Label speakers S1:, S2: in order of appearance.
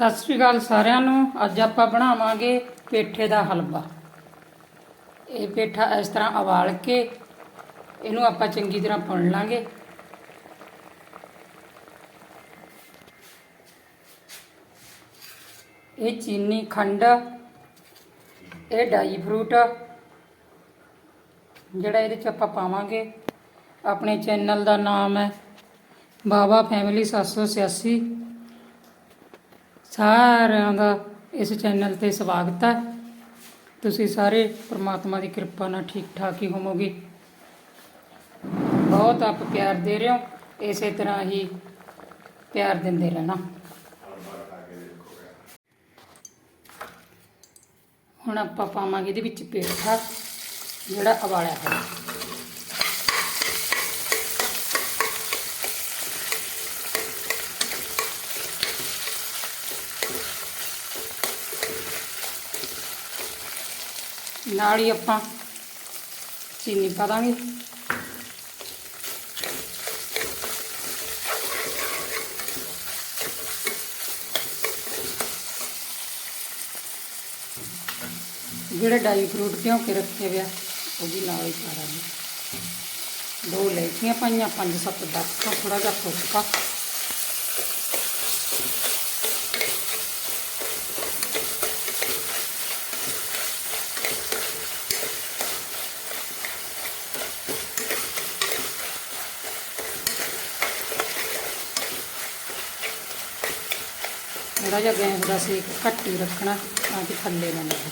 S1: ਸਤਿ ਸ੍ਰੀ ਅਕਾਲ ਸਾਰਿਆਂ ਨੂੰ। ਅੱਜ ਆਪਾਂ ਬਣਾਵਾਂਗੇ ਪੇਠੇ ਦਾ ਹਲਵਾ। ਇਹ ਪੇਠਾ ਇਸ ਤਰ੍ਹਾਂ ਉਬਾਲ ਕੇ ਇਹਨੂੰ ਆਪਾਂ ਚੰਗੀ ਤਰ੍ਹਾਂ ਭੁੰਨ ਲਾਂਗੇ। ਇਹ ਚੀਨੀ ਖੰਡ, ਇਹ ਡਾਈ ਫਰੂਟ, ਜਿਹੜਾ ਇਹਦੇ ਚ ਆਪਾਂ ਪਾਵਾਂਗੇ। ਆਪਣੇ ਚੈਨਲ ਦਾ ਨਾਮ ਹੈ ਬਾਬਾ ਫੈਮਿਲੀ 786 ਸਾਰਿਆਂ ਦਾ ਇਸ ਚੈਨਲ ਤੇ ਸਵਾਗਤ ਹੈ। ਤੁਸੀਂ ਸਾਰੇ ਪ੍ਰਮਾਤਮਾ ਦੀ ਕਿਰਪਾ ਨਾਲ ਠੀਕ ਠਾਕ ਹੀ ਹੋਵੋਗੇ। ਬਹੁਤ ਆਪ ਪਿਆਰ ਦੇ ਰਹੇ ਹੋ, ਇਸੇ ਤਰ੍ਹਾਂ ਹੀ ਪਿਆਰ ਦਿੰਦੇ ਰਹਿਣਾ। ਹੁਣ ਆਪਾਂ ਪਾਵਾਂਗੇ ਇਹਦੇ ਵਿੱਚ ਪੇਠਾ, ਜਿਹੜਾ ਉਬਾਲਿਆ ਹੋਇਆ। ਨਾਲ ਹੀ ਆਪਾਂ ਚੀਨੀ ਪਾ ਦਾਂਗੇ। ਜਿਹੜੇ ਡਾਈ ਫਰੂਟ ਭਿਉਂ ਕੇ ਰੱਖੇ ਵਿਆ ਉਹ ਵੀ ਨਾਲ ਹੀ ਪਾ ਦਾਂਗੇ। ਦੋ ਲੈਚੀਆਂ ਪਾਈਆਂ, ਪੰਜ ਸੱਤ ਦਾਖਾ ਥੋੜਾ ਜਿਹਾ ਫੁੱਕਾ ਥੋੜਾ ਜਿਹਾ ਗੈਸ ਦਾ ਸੇਕ ਘੱਟ ਹੀ ਰੱਖਣਾ ਤਾਂ ਕਿ ਥੱਲੇ ਨਾ ਲੱਗੇ।